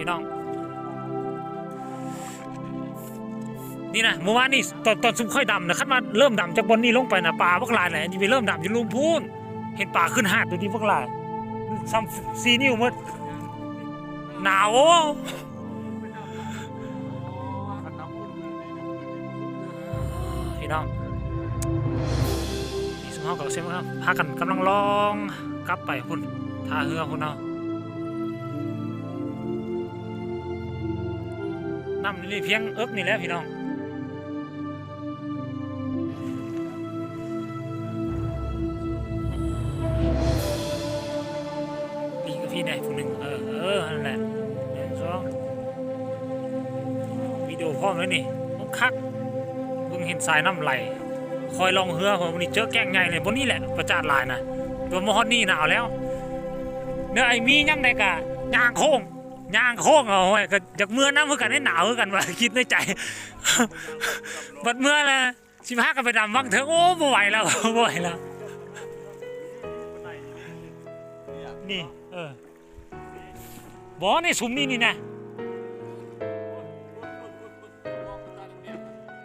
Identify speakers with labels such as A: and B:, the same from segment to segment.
A: พี่น้อง นี่นะเมื่อวานนี่ตอนตอนซุ่มค่อยดำนะคันมาเริ่มดำจากบนนี้ลงไปนะปลาพวกลายไหนจะไปเริ่มดำอยู่ลุมพูนเห็นปลาขึ้นหาดดูดีพวกลายซ้ำซีนิ้วมดหนาวโอ้พี่น้องนี่สมองกับเซมครับพากันกำลังลองกลับไปคุณท่าเรือคุณเนา น้ำนี่เพียงอิบนี่แหละพี่น้องพี่กับพี่ได้ผู้หนึ่งเออเออนั่นแหละหนึ่งสองวิดีโอพร้อมแล้วนี่มันคักเพิ่งเห็นสายน้ำไหลคอยลองเรือผมวันนี้เจอแก้งใหญ่เลยบนนี้แหละประจานลายนะตัวมอฮอดนี่หนาวแล้วเนื้อไอ้มีย่ำใดกะย่างโค้ง ย่างโค้งเอาไว้ก็จากเมื่อน้ำเพื่อกันให้หนาวเพื่อกันว่าคิดในใจบัดเมื่อละสิบห้ากันไปดำวังเถอะโอ้ไม่ไหวแล้วไม่ไหวแล้วนี่เออบ่ในสุมนี่นี่นะ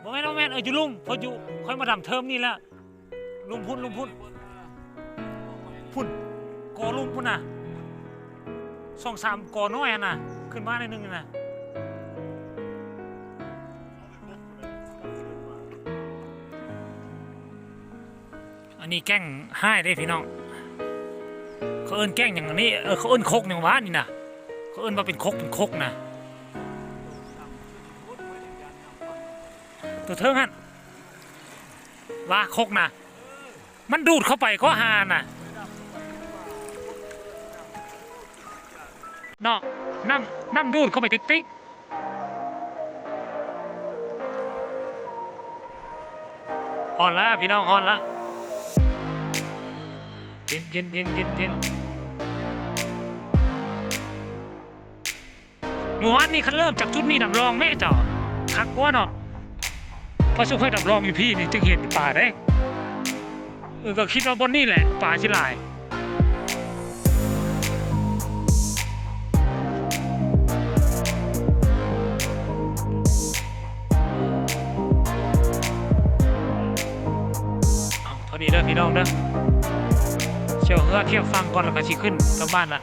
A: บ่แม่นบ่แม่นเอออยู่ลุมพออยู่ค่อยมาดำเทอมนี่แหละลุมพุ่นลุมพุ่นพุ่นกอลุมพุ่นน่ะ สองสามกอน้อยน่ะ ขึ้นมาในอยหนึงน่ะอันนี้แกล้งให้ได้พี่น้อง เขาเอิ้นแกล้งอย่างนี้เออเขาเอิ้นคกอย่างว่านี่นะเขาเอิ้นว่าเป็นคกเป็นคกนะตัวเทิงฮั่นว่าคกนะมันดูดเข้าไปก็หาน่ะ เนาะน้ำน้ำดูดเข้าไปติ๊กติ๊กอ่อนแล้วพี่น้องอ่อนแล้วเย็นเย็นเย็นเย็นเย็นเมื่อวานนี้คันเริ่มจากจุดนี้ดับรองแม่จ่อคักว่าเนาะพอสุกให้ดับรองอยู่พี่นี่จึงเห็นป่าได้เออก็คิดว่าบนนี่แหละป่าชิลาย เอาเท่านี้เด้อพี่น้องเด้อเชี่ยวเฮือเที่ยวฟังก่อนแล้วก็ชิขึ้นกลับบ้านละ